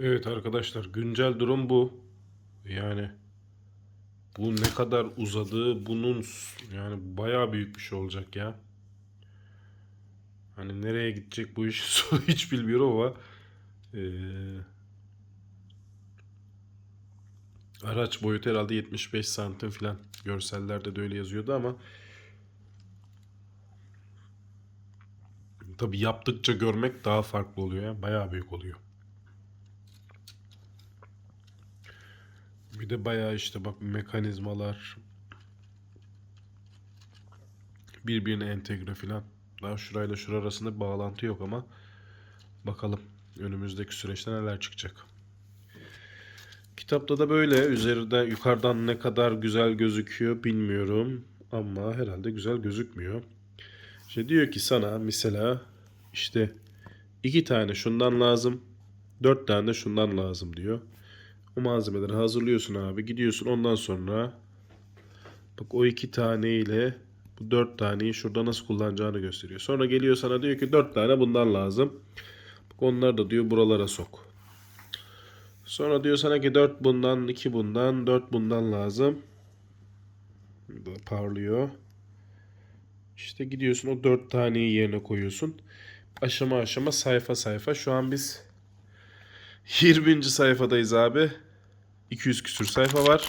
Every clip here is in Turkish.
Evet arkadaşlar güncel durum bu. Yani bu ne kadar uzadı bunun yani bayağı büyük bir şey olacak ya. Hani nereye gidecek bu iş sonu hiç bilmiyorum ama eee, araç boyutu herhalde 75 santim falan. Görsellerde de öyle yazıyordu ama tabii yaptıkça görmek daha farklı oluyor ya. Bayağı büyük oluyor. Bir de bayağı işte bak mekanizmalar birbirine entegre filan. Daha şurayla şura arasında bağlantı yok ama bakalım önümüzdeki süreçte neler çıkacak. Kitapta da böyle üzerinde yukarıdan ne kadar güzel gözüküyor bilmiyorum ama herhalde güzel gözükmüyor. İşte diyor ki sana mesela işte iki tane şundan lazım, dört tane de şundan lazım diyor. O malzemeleri hazırlıyorsun abi. Gidiyorsun ondan sonra bak o iki tane ile bu dört taneyi şurada nasıl kullanacağını gösteriyor. Sonra geliyor sana diyor ki dört tane bundan lazım. Bak onları da diyor buralara sok. Sonra diyor sana ki dört bundan, iki bundan, dört bundan lazım. Burada parlıyor. İşte gidiyorsun o dört taneyi yerine koyuyorsun. Aşama aşama sayfa sayfa. Şu an biz 20. sayfadayız abi. 200 küsür sayfa var.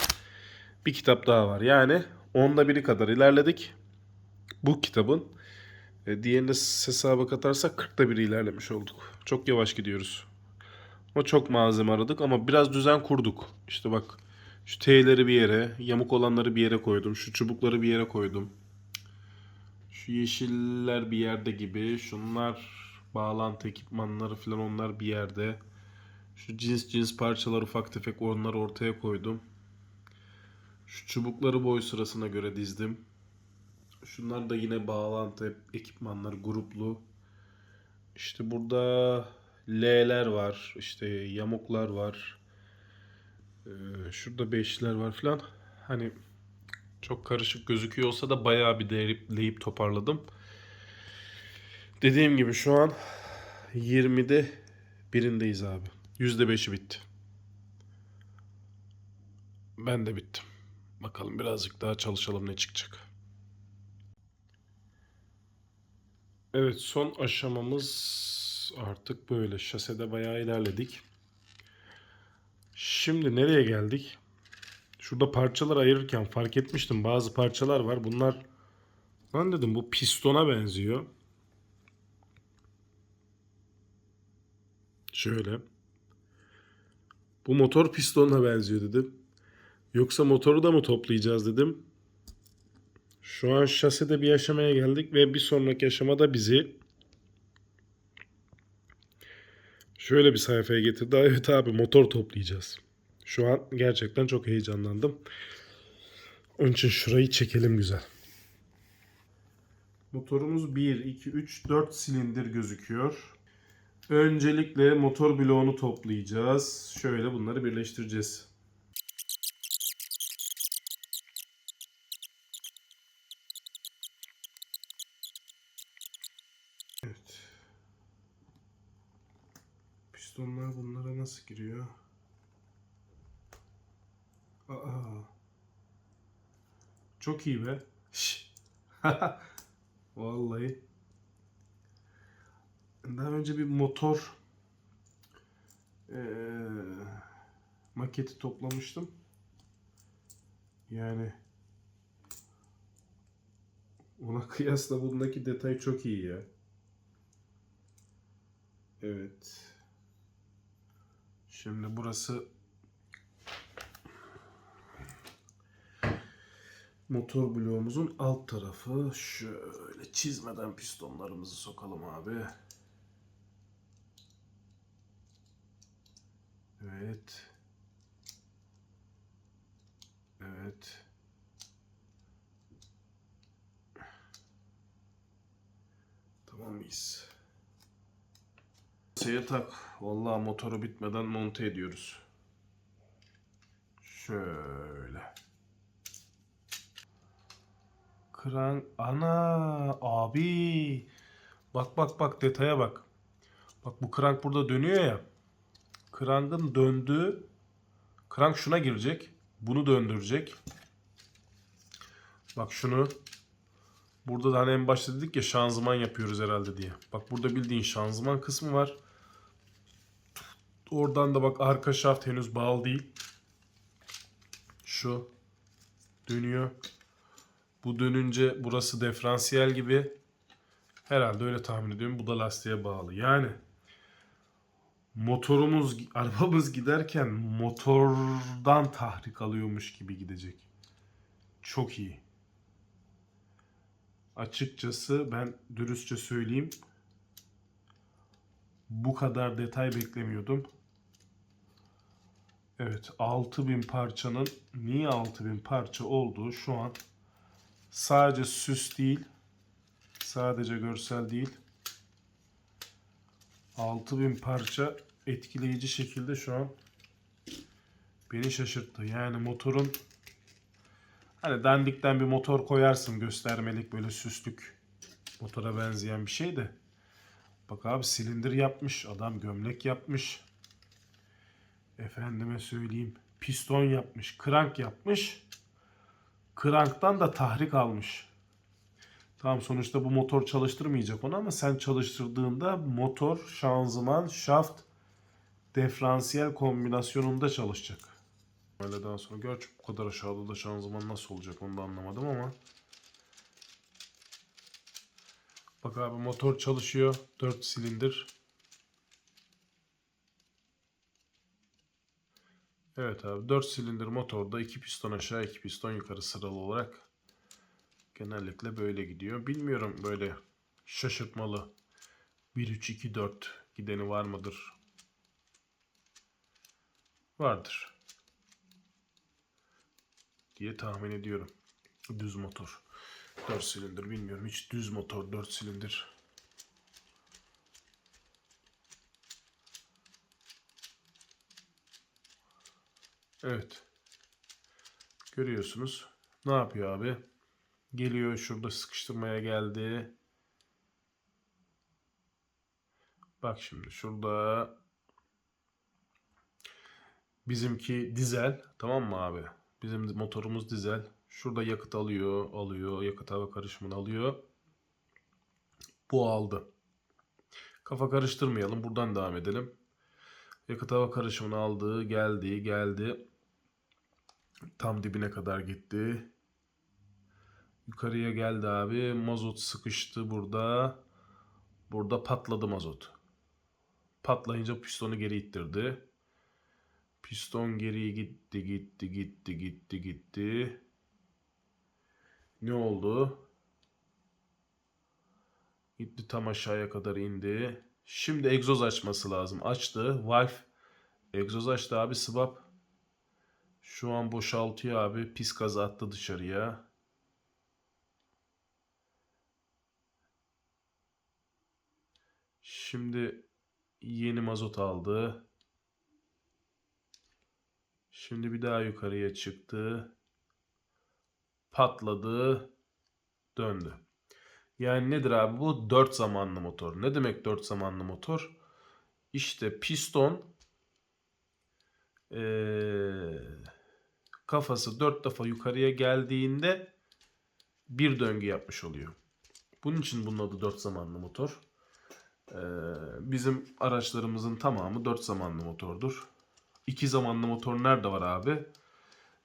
Bir kitap daha var. Yani onda biri kadar ilerledik. Bu kitabın. E, diğerini de hesaba katarsak 40'ta biri ilerlemiş olduk. Çok yavaş gidiyoruz. Ama çok malzeme aradık ama biraz düzen kurduk. İşte bak şu T'leri bir yere, yamuk olanları bir yere koydum. Şu çubukları bir yere koydum. Şu yeşiller bir yerde gibi. Şunlar bağlantı ekipmanları falan onlar bir yerde. Şu cins cins parçalar ufak tefek onları ortaya koydum. Şu çubukları boy sırasına göre dizdim. Şunlar da yine bağlantı ekipmanlar gruplu. İşte burada L'ler var. işte yamuklar var. Ee, şurada beşler var falan. Hani çok karışık gözüküyor olsa da bayağı bir derleyip toparladım. Dediğim gibi şu an 20'de birindeyiz abi. %5'i bitti. Ben de bittim. Bakalım birazcık daha çalışalım ne çıkacak. Evet son aşamamız artık böyle. Şasede bayağı ilerledik. Şimdi nereye geldik? Şurada parçalar ayırırken fark etmiştim. Bazı parçalar var. Bunlar lan dedim bu pistona benziyor. Şöyle. Bu motor pistonuna benziyor dedim. Yoksa motoru da mı toplayacağız dedim. Şu an şasede bir aşamaya geldik ve bir sonraki aşamada bizi şöyle bir sayfaya getirdi. Evet abi motor toplayacağız. Şu an gerçekten çok heyecanlandım. Onun için şurayı çekelim güzel. Motorumuz 1, 2, 3, 4 silindir gözüküyor. Öncelikle motor bloğunu toplayacağız. Şöyle bunları birleştireceğiz. Evet. Pistonlar bunlara nasıl giriyor? Aa. Çok iyi be. Vallahi. Daha önce bir motor eee, maketi toplamıştım. Yani ona kıyasla bundaki detay çok iyi ya. Evet. Şimdi burası motor bloğumuzun alt tarafı. Şöyle çizmeden pistonlarımızı sokalım abi. Evet. Evet. Tamam mıyız? Şeye tak. Vallahi motoru bitmeden monte ediyoruz. Şöyle. Kran ana abi. Bak bak bak detaya bak. Bak bu krank burada dönüyor ya. Krank'ın döndüğü krank şuna girecek. Bunu döndürecek. Bak şunu Burada da hani en başta dedik ya şanzıman yapıyoruz herhalde diye. Bak burada bildiğin şanzıman kısmı var. Oradan da bak arka şaft henüz bağlı değil. Şu dönüyor. Bu dönünce burası diferansiyel gibi. Herhalde öyle tahmin ediyorum. Bu da lastiğe bağlı. Yani motorumuz, arabamız giderken motordan tahrik alıyormuş gibi gidecek. Çok iyi. Açıkçası ben dürüstçe söyleyeyim. Bu kadar detay beklemiyordum. Evet 6000 parçanın niye 6000 parça olduğu şu an sadece süs değil. Sadece görsel değil. 6000 parça etkileyici şekilde şu an beni şaşırttı. Yani motorun Hani dandikten bir motor koyarsın göstermelik böyle süslük motora benzeyen bir şey de. Bak abi silindir yapmış, adam gömlek yapmış. Efendime söyleyeyim piston yapmış, krank yapmış. Kranktan da tahrik almış. Tamam sonuçta bu motor çalıştırmayacak onu ama sen çalıştırdığında motor, şanzıman, şaft, diferansiyel kombinasyonunda çalışacak. Öyle daha sonra gerçi bu kadar aşağıda da şanzıman nasıl olacak onu da anlamadım ama. Bak abi motor çalışıyor. 4 silindir. Evet abi 4 silindir motorda 2 piston aşağı 2 piston yukarı sıralı olarak genellikle böyle gidiyor. Bilmiyorum böyle şaşırtmalı 1-3-2-4 gideni var mıdır? Vardır diye tahmin ediyorum. Düz motor. 4 silindir bilmiyorum. Hiç düz motor 4 silindir. Evet. Görüyorsunuz. Ne yapıyor abi? Geliyor şurada sıkıştırmaya geldi. Bak şimdi şurada bizimki dizel tamam mı abi? Bizim motorumuz dizel. Şurada yakıt alıyor, alıyor, yakıt hava karışımını alıyor. Bu aldı. Kafa karıştırmayalım. Buradan devam edelim. Yakıt hava karışımını aldı, geldi, geldi. Tam dibine kadar gitti. Yukarıya geldi abi. Mazot sıkıştı burada. Burada patladı mazot. Patlayınca pistonu geri ittirdi. Piston geriye gitti, gitti, gitti, gitti, gitti. Ne oldu? Gitti tam aşağıya kadar indi. Şimdi egzoz açması lazım. Açtı. Valve egzoz açtı abi swap. Şu an boşaltıyor abi. Pis gaz attı dışarıya. Şimdi yeni mazot aldı. Şimdi bir daha yukarıya çıktı. Patladı. Döndü. Yani nedir abi bu? 4 zamanlı motor. Ne demek 4 zamanlı motor? İşte piston ee, kafası 4 defa yukarıya geldiğinde bir döngü yapmış oluyor. Bunun için bunun adı 4 zamanlı motor. Ee, bizim araçlarımızın tamamı 4 zamanlı motordur. İki zamanlı motor nerede var abi?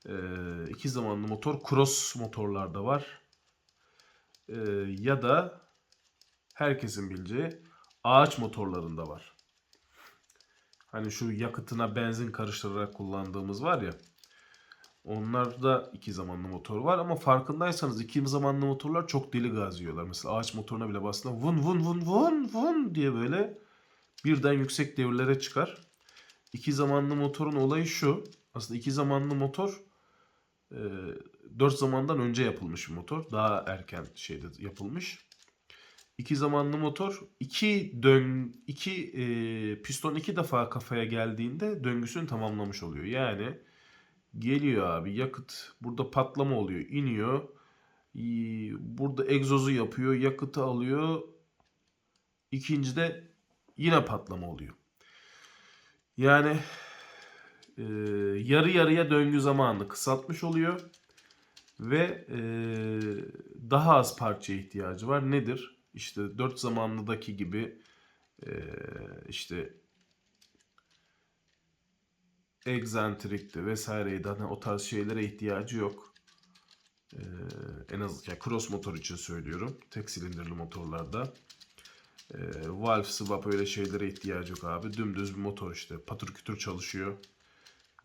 Ee, iki zamanlı motor cross motorlarda var. Ee, ya da herkesin bileceği ağaç motorlarında var. Hani şu yakıtına benzin karıştırarak kullandığımız var ya. Onlarda iki zamanlı motor var ama farkındaysanız iki zamanlı motorlar çok deli gaz yiyorlar. Mesela ağaç motoruna bile bastığında vun vun vun vun vun diye böyle birden yüksek devirlere çıkar. İki zamanlı motorun olayı şu. Aslında iki zamanlı motor e, dört zamandan önce yapılmış bir motor. Daha erken şeyde yapılmış. İki zamanlı motor iki dön iki e, piston iki defa kafaya geldiğinde döngüsünü tamamlamış oluyor. Yani geliyor abi yakıt burada patlama oluyor iniyor burada egzozu yapıyor yakıtı alıyor ikincide yine patlama oluyor. Yani e, yarı yarıya döngü zamanını kısaltmış oluyor ve e, daha az parçaya ihtiyacı var. Nedir? İşte dört zamanlıdaki gibi e, işte egzantrikti vesaireydi hani o tarz şeylere ihtiyacı yok. Ee, en az yani cross motor için söylüyorum. Tek silindirli motorlarda. Ee, valve swap öyle şeylere ihtiyacı yok abi. Dümdüz bir motor işte. Patır kütür çalışıyor.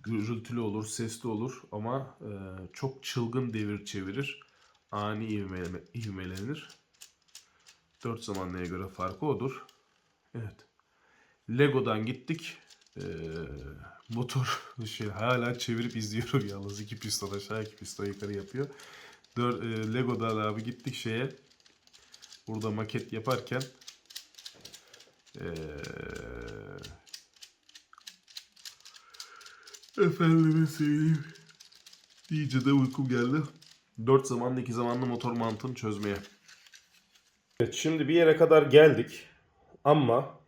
Gürültülü olur, sesli olur ama e, çok çılgın devir çevirir. Ani ivmeleme, ivmelenir. Dört zamanlıya göre farkı odur. Evet. Lego'dan gittik. Ee, motor şey hala çevirip izliyorum yalnız iki piston aşağı iki piston yukarı yapıyor. Dör, e, Lego'dan abi gittik şeye. Burada maket yaparken ee, efendime söyleyeyim. İyice de uykum geldi. 4 zamanlı 2 zamanlı motor mantığını çözmeye. Evet şimdi bir yere kadar geldik. Ama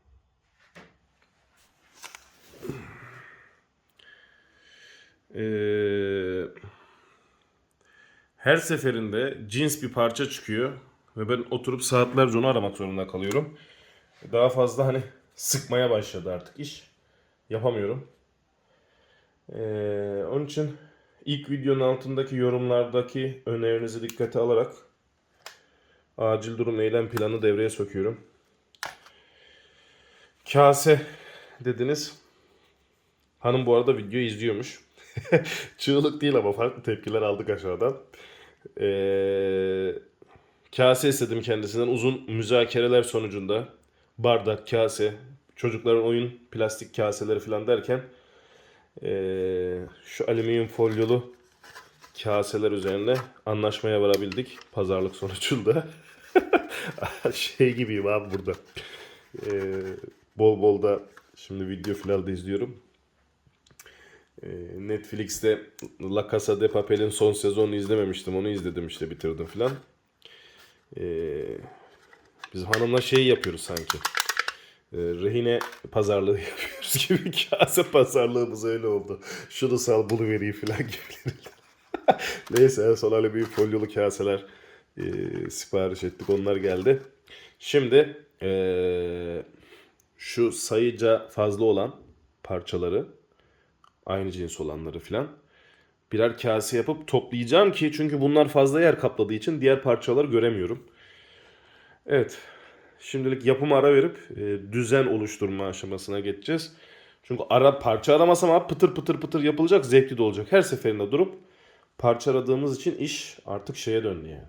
her seferinde cins bir parça çıkıyor ve ben oturup saatlerce onu aramak zorunda kalıyorum. Daha fazla hani sıkmaya başladı artık iş. Yapamıyorum. Ee, onun için ilk videonun altındaki yorumlardaki önerinizi dikkate alarak acil durum eylem planı devreye sokuyorum. Kase dediniz. Hanım bu arada videoyu izliyormuş. Çığlık değil ama farklı tepkiler aldık aşağıdan. Ee, kase istedim kendisinden. Uzun müzakereler sonucunda bardak, kase, çocukların oyun plastik kaseleri falan derken ee, şu alüminyum folyolu kaseler üzerine anlaşmaya varabildik pazarlık sonucunda. şey gibiyim abi burada. Ee, bol bol da şimdi video falan da izliyorum. Ee, Netflix'te La Casa de Papel'in son sezonunu izlememiştim. Onu izledim işte bitirdim filan. Ee, biz hanımla şey yapıyoruz sanki. Ee, rehine pazarlığı yapıyoruz gibi. Kase pazarlığımız öyle oldu. Şunu sal bunu vereyim filan gibi. Neyse en son öyle büyük folyolu kaseler e, sipariş ettik. Onlar geldi. Şimdi e, şu sayıca fazla olan parçaları aynı cins olanları filan birer kase yapıp toplayacağım ki çünkü bunlar fazla yer kapladığı için diğer parçaları göremiyorum. Evet. Şimdilik yapıma ara verip e, düzen oluşturma aşamasına geçeceğiz. Çünkü ara parça aramasam abi pıtır pıtır pıtır yapılacak, zevkli de olacak. Her seferinde durup parça aradığımız için iş artık şeye döndü yani.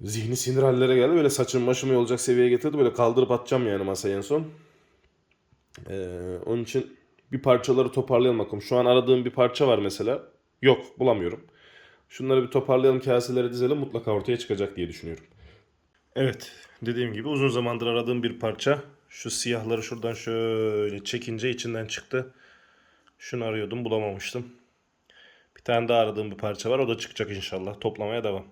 Zihni sinir hallere geldi. Böyle saçım başımı olacak seviyeye getirdi. Böyle kaldırıp atacağım yani masaya en son. Ee, onun için bir parçaları toparlayalım bakalım. Şu an aradığım bir parça var mesela. Yok bulamıyorum. Şunları bir toparlayalım kaselere dizelim mutlaka ortaya çıkacak diye düşünüyorum. Evet dediğim gibi uzun zamandır aradığım bir parça. Şu siyahları şuradan şöyle çekince içinden çıktı. Şunu arıyordum bulamamıştım. Bir tane daha aradığım bir parça var o da çıkacak inşallah. Toplamaya devam.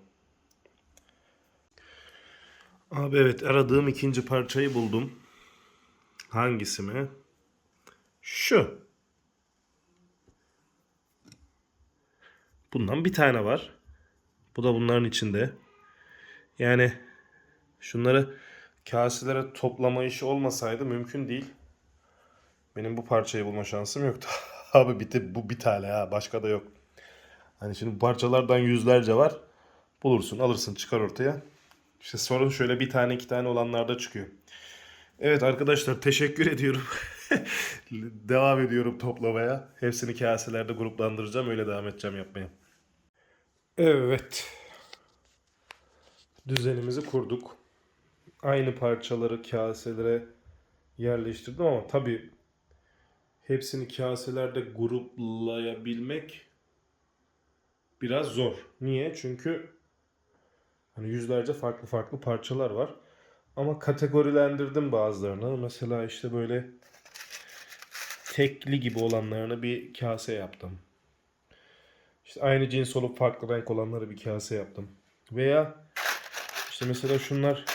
Abi evet aradığım ikinci parçayı buldum. Hangisi mi? Şu. Bundan bir tane var. Bu da bunların içinde. Yani şunları kaselere toplama işi olmasaydı mümkün değil. Benim bu parçayı bulma şansım yoktu. Abi bitti bu bir tane ha başka da yok. Hani şimdi parçalardan yüzlerce var. Bulursun alırsın çıkar ortaya. İşte sorun şöyle bir tane iki tane olanlarda çıkıyor. Evet arkadaşlar teşekkür ediyorum. devam ediyorum toplamaya. Hepsini kaselerde gruplandıracağım. Öyle devam edeceğim yapmaya. Evet. Düzenimizi kurduk. Aynı parçaları kaselere yerleştirdim ama tabii hepsini kaselerde gruplayabilmek biraz zor. Niye? Çünkü hani yüzlerce farklı farklı parçalar var. Ama kategorilendirdim bazılarını. Mesela işte böyle tekli gibi olanlarını bir kase yaptım. İşte aynı cins olup farklı renk olanları bir kase yaptım. Veya işte mesela şunlar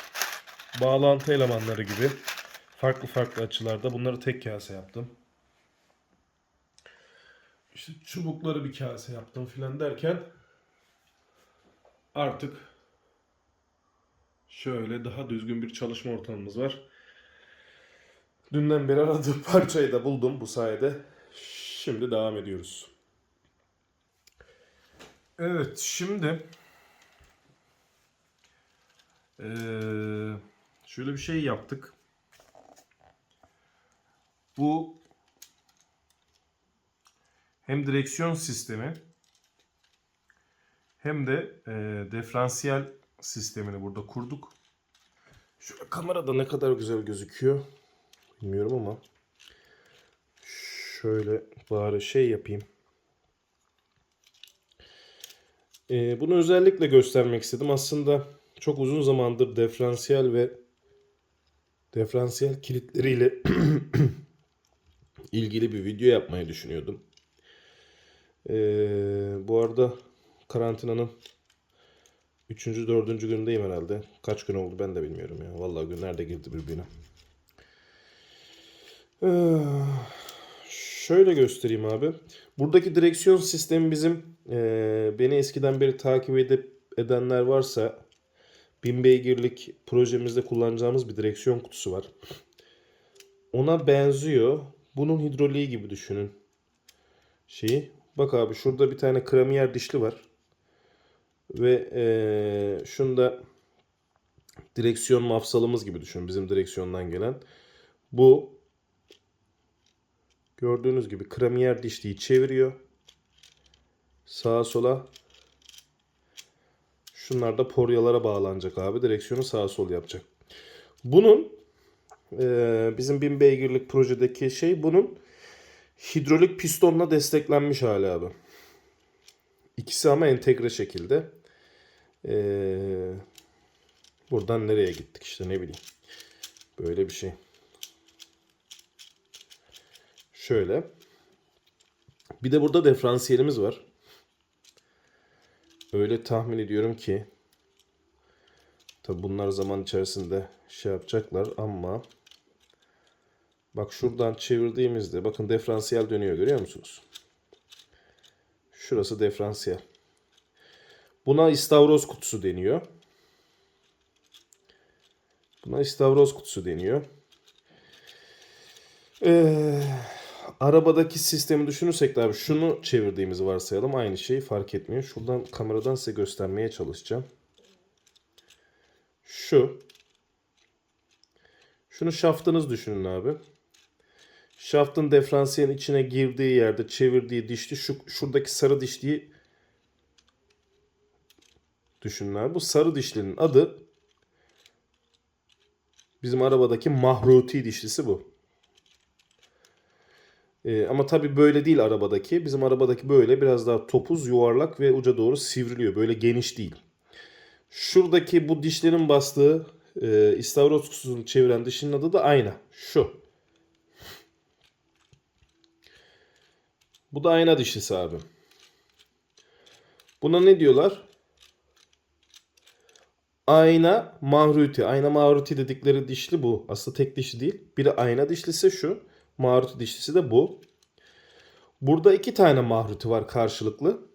bağlantı elemanları gibi. Farklı farklı açılarda bunları tek kase yaptım. İşte çubukları bir kase yaptım filan derken artık şöyle daha düzgün bir çalışma ortamımız var. Dünden beri aradığım parçayı da buldum bu sayede. Şimdi devam ediyoruz. Evet şimdi eee, şöyle bir şey yaptık. Bu hem direksiyon sistemi hem de eee diferansiyel sistemini burada kurduk. Şöyle kamerada ne kadar güzel gözüküyor bilmiyorum ama şöyle bari şey yapayım. Ee, bunu özellikle göstermek istedim. Aslında çok uzun zamandır diferansiyel ve diferansiyel kilitleriyle ilgili bir video yapmayı düşünüyordum. Ee, bu arada karantinanın 3. 4. günündeyim herhalde. Kaç gün oldu ben de bilmiyorum ya. Vallahi günler de girdi birbirine. Ee, şöyle göstereyim abi. Buradaki direksiyon sistemi bizim eee, beni eskiden beri takip edip edenler varsa 1000 beygirlik projemizde kullanacağımız bir direksiyon kutusu var. Ona benziyor. Bunun hidroliği gibi düşünün. Şeyi. Bak abi şurada bir tane kramiyer dişli var. Ve eee şunda direksiyon mafsalımız gibi düşün. Bizim direksiyondan gelen. Bu Gördüğünüz gibi kremiyer dişliği çeviriyor. Sağa sola. Şunlar da poryalara bağlanacak abi. Direksiyonu sağa sol yapacak. Bunun eee, bizim 1000 beygirlik projedeki şey bunun hidrolik pistonla desteklenmiş hali abi. İkisi ama entegre şekilde. Eee, buradan nereye gittik işte ne bileyim. Böyle bir şey. Şöyle. Bir de burada diferansiyelimiz var. Öyle tahmin ediyorum ki tabi bunlar zaman içerisinde şey yapacaklar ama bak şuradan çevirdiğimizde bakın diferansiyel dönüyor görüyor musunuz? Şurası diferansiyel. Buna istavroz kutusu deniyor. Buna istavroz kutusu deniyor. Ee, arabadaki sistemi düşünürsek de abi şunu çevirdiğimizi varsayalım. Aynı şey fark etmiyor. Şuradan kameradan size göstermeye çalışacağım. Şu. Şunu şaftınız düşünün abi. Şaftın diferansiyelin içine girdiği yerde çevirdiği dişli şu şuradaki sarı dişliyi düşünün abi. Bu sarı dişlinin adı bizim arabadaki mahruti dişlisi bu. Ee, ama tabii böyle değil arabadaki. Bizim arabadaki böyle biraz daha topuz, yuvarlak ve uca doğru sivriliyor. Böyle geniş değil. Şuradaki bu dişlerin bastığı e, istavroz kutusunu çeviren dişinin adı da ayna. Şu. Bu da ayna dişlisi abi. Buna ne diyorlar? Ayna mahruti. Ayna mahruti dedikleri dişli bu. Aslında tek dişli değil. Biri ayna dişlisi şu. Mahruti dişlisi de bu. Burada iki tane mahruti var karşılıklı.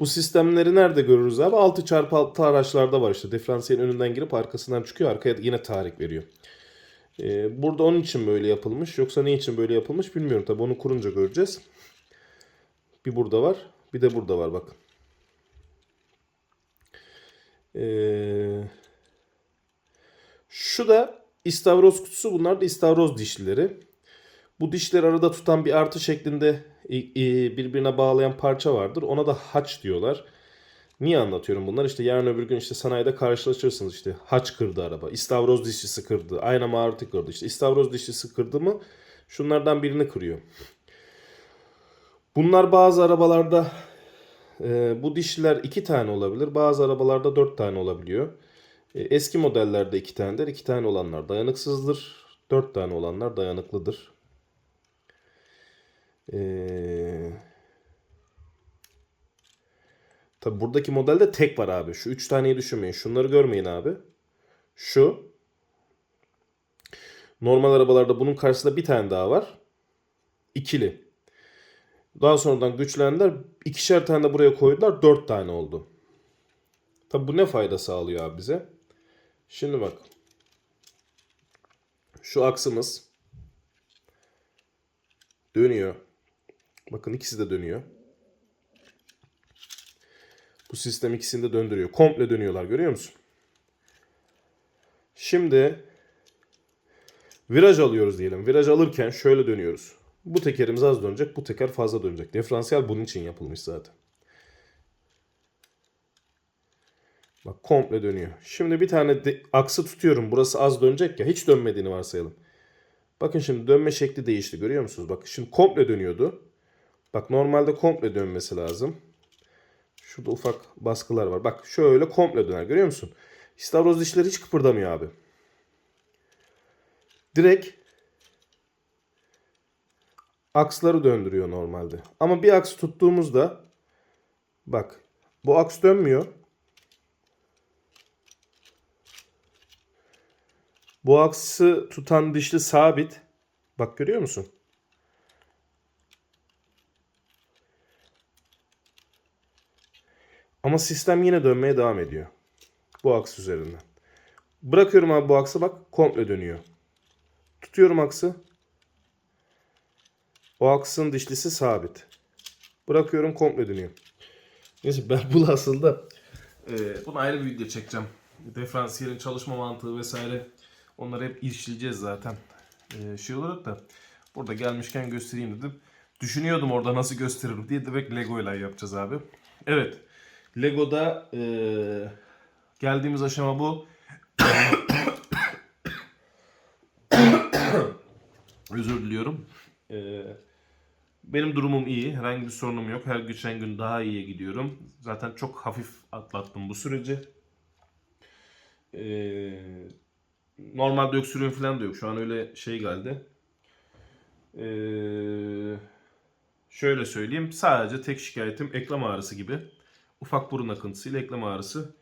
Bu sistemleri nerede görürüz abi? 6x6 araçlarda var işte. Diferansiyelin önünden girip arkasından çıkıyor. Arkaya yine tahrik veriyor. Ee, burada onun için böyle yapılmış. Yoksa ne için böyle yapılmış bilmiyorum. Tabi onu kurunca göreceğiz. Bir burada var. Bir de burada var bakın. Ee, şu da istavroz kutusu. Bunlar da istavroz dişlileri. Bu dişleri arada tutan bir artı şeklinde e, e, birbirine bağlayan parça vardır. Ona da haç diyorlar. Niye anlatıyorum bunlar? İşte yarın öbür gün işte sanayide karşılaşırsınız işte haç kırdı araba, istavroz dişlisi kırdı, ayna maruti kırdı. İşte istavroz dişlisi kırdı mı şunlardan birini kırıyor. Bunlar bazı arabalarda e, bu dişliler iki tane olabilir. Bazı arabalarda dört tane olabiliyor. E, eski modellerde iki tanedir. iki tane olanlar dayanıksızdır. Dört tane olanlar dayanıklıdır. Ee, tabi buradaki modelde tek var abi. Şu üç taneyi düşünmeyin. Şunları görmeyin abi. Şu. Normal arabalarda bunun karşısında bir tane daha var. İkili. Daha sonradan güçlendiler. İkişer tane de buraya koydular. Dört tane oldu. Tabi bu ne fayda sağlıyor abi bize? Şimdi bak. Şu aksımız dönüyor. Bakın ikisi de dönüyor. Bu sistem ikisini de döndürüyor. Komple dönüyorlar görüyor musun? Şimdi viraj alıyoruz diyelim. Viraj alırken şöyle dönüyoruz. Bu tekerimiz az dönecek, bu teker fazla dönecek. Diferansiyel bunun için yapılmış zaten. Bak komple dönüyor. Şimdi bir tane de, aksı tutuyorum. Burası az dönecek ya. Hiç dönmediğini varsayalım. Bakın şimdi dönme şekli değişti. Görüyor musunuz? Bak şimdi komple dönüyordu. Bak normalde komple dönmesi lazım. Şurada ufak baskılar var. Bak şöyle komple döner. Görüyor musun? İstavroz dişleri hiç kıpırdamıyor abi. Direkt aksları döndürüyor normalde. Ama bir aks tuttuğumuzda bak bu aks dönmüyor. Bu aksı tutan dişli sabit. Bak görüyor musun? Ama sistem yine dönmeye devam ediyor. Bu aks üzerinden. Bırakıyorum abi bu aksı bak komple dönüyor. Tutuyorum aksı. O aksın dişlisi sabit. Bırakıyorum komple dönüyor. Neyse ben bu aslında e, bunu ayrı bir video çekeceğim. Diferansiyelin çalışma mantığı vesaire onları hep işleyeceğiz zaten. E, şey olarak da burada gelmişken göstereyim dedim. Düşünüyordum orada nasıl gösteririm diye direkt Lego ile yapacağız abi. Evet. Lego'da e, geldiğimiz aşama bu. Özür diliyorum. Ee, benim durumum iyi. Herhangi bir sorunum yok. Her geçen gün daha iyiye gidiyorum. Zaten çok hafif atlattım bu süreci. Ee, normalde öksürüğüm falan da yok. Şu an öyle şey geldi. Ee, şöyle söyleyeyim. Sadece tek şikayetim eklem ağrısı gibi. Ufak burun akıntısıyla eklem ağrısı.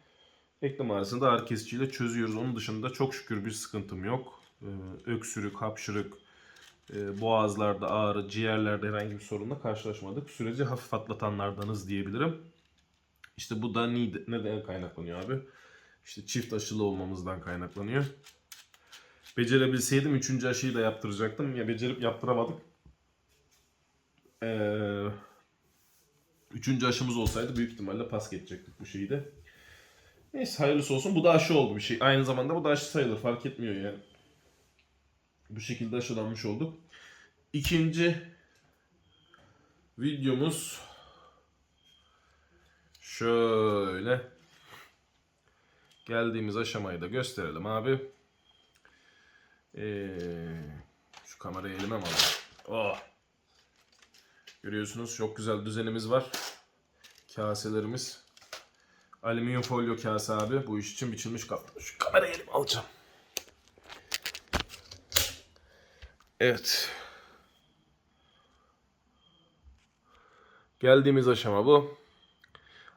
Eklem ağrısını da ağrı kesiciyle çözüyoruz. Onun dışında çok şükür bir sıkıntım yok. Ee, öksürük, hapşırık, e, boğazlarda ağrı, ciğerlerde herhangi bir sorunla karşılaşmadık. Süreci hafif atlatanlardanız diyebilirim. İşte bu da neden kaynaklanıyor abi? İşte çift aşılı olmamızdan kaynaklanıyor. Becerebilseydim üçüncü aşıyı da yaptıracaktım. Ya becerip yaptıramadık. Ee, üçüncü aşımız olsaydı büyük ihtimalle pas geçecektik bu şeyi de. Neyse hayırlısı olsun. Bu da aşı oldu bir şey. Aynı zamanda bu da aşı sayılır. Fark etmiyor yani. Bu şekilde aşılanmış olduk. İkinci videomuz şöyle geldiğimiz aşamayı da gösterelim abi. Ee, şu kamerayı elime mi alayım? Oh. Görüyorsunuz çok güzel düzenimiz var. Kaselerimiz. Alüminyum folyo kase abi. Bu iş için biçilmiş kap. Şu kamerayı elime alacağım. Evet. Geldiğimiz aşama bu.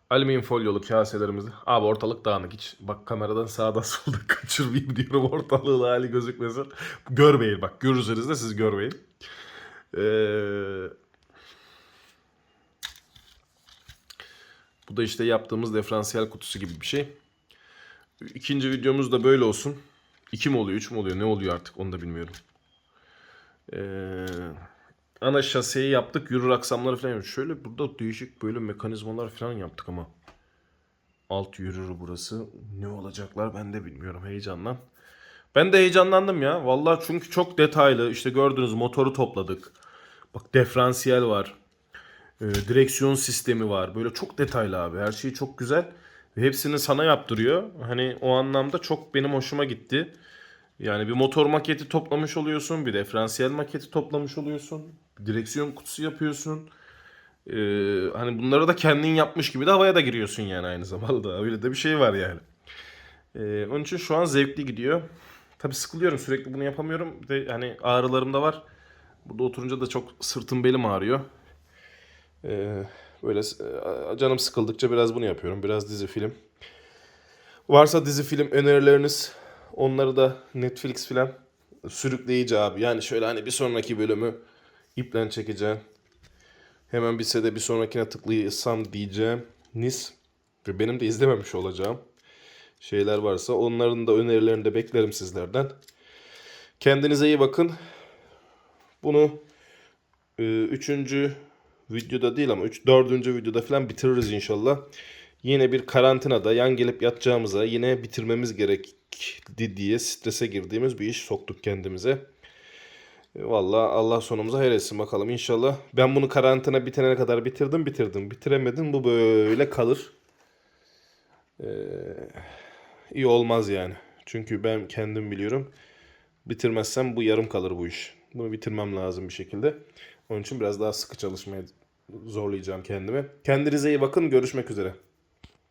Alüminyum folyolu kaselerimizi. Abi ortalık dağınık hiç. Bak kameradan sağdan solda kaçırmayayım diyorum ortalığın hali gözükmesin. Görmeyin bak görürseniz de siz görmeyin. Ee, bu da işte yaptığımız diferansiyel kutusu gibi bir şey. İkinci videomuz da böyle olsun. İki mi oluyor, üç mü oluyor, ne oluyor artık onu da bilmiyorum. Ee, ana şaseyi yaptık. Yürür aksamları falan. Şöyle burada değişik böyle mekanizmalar falan yaptık ama. Alt yürür burası. Ne olacaklar ben de bilmiyorum heyecandan. Ben de heyecanlandım ya. Vallahi çünkü çok detaylı. İşte gördüğünüz motoru topladık. Bak diferansiyel var. Ee, direksiyon sistemi var. Böyle çok detaylı abi. Her şey çok güzel. Ve hepsini sana yaptırıyor. Hani o anlamda çok benim hoşuma gitti. Yani bir motor maketi toplamış oluyorsun, bir diferansiyel maketi toplamış oluyorsun, direksiyon kutusu yapıyorsun. Ee, hani bunları da kendin yapmış gibi de havaya da giriyorsun yani aynı zamanda. Öyle de bir şey var yani. Ee, onun için şu an zevkli gidiyor. Tabii sıkılıyorum sürekli bunu yapamıyorum. Bir de hani ağrılarım da var. Burada oturunca da çok sırtım belim ağrıyor. Ee, böyle canım sıkıldıkça biraz bunu yapıyorum. Biraz dizi film. Varsa dizi film önerileriniz onları da Netflix filan sürükleyici abi. Yani şöyle hani bir sonraki bölümü iple çekeceğim. Hemen bitse de bir sonrakine tıklaysam diyeceğim. Nis ve benim de izlememiş olacağım şeyler varsa onların da önerilerini de beklerim sizlerden. Kendinize iyi bakın. Bunu e, üçüncü videoda değil ama üç, dördüncü videoda falan bitiririz inşallah. Yine bir karantinada yan gelip yatacağımıza yine bitirmemiz gerekti diye strese girdiğimiz bir iş soktuk kendimize. E, Vallahi Allah sonumuza hayır etsin bakalım inşallah. Ben bunu karantina bitene kadar bitirdim bitirdim. Bitiremedim bu böyle kalır. Ee, iyi olmaz yani. Çünkü ben kendim biliyorum. Bitirmezsem bu yarım kalır bu iş. Bunu bitirmem lazım bir şekilde. Onun için biraz daha sıkı çalışmaya zorlayacağım kendimi. Kendinize iyi bakın. Görüşmek üzere.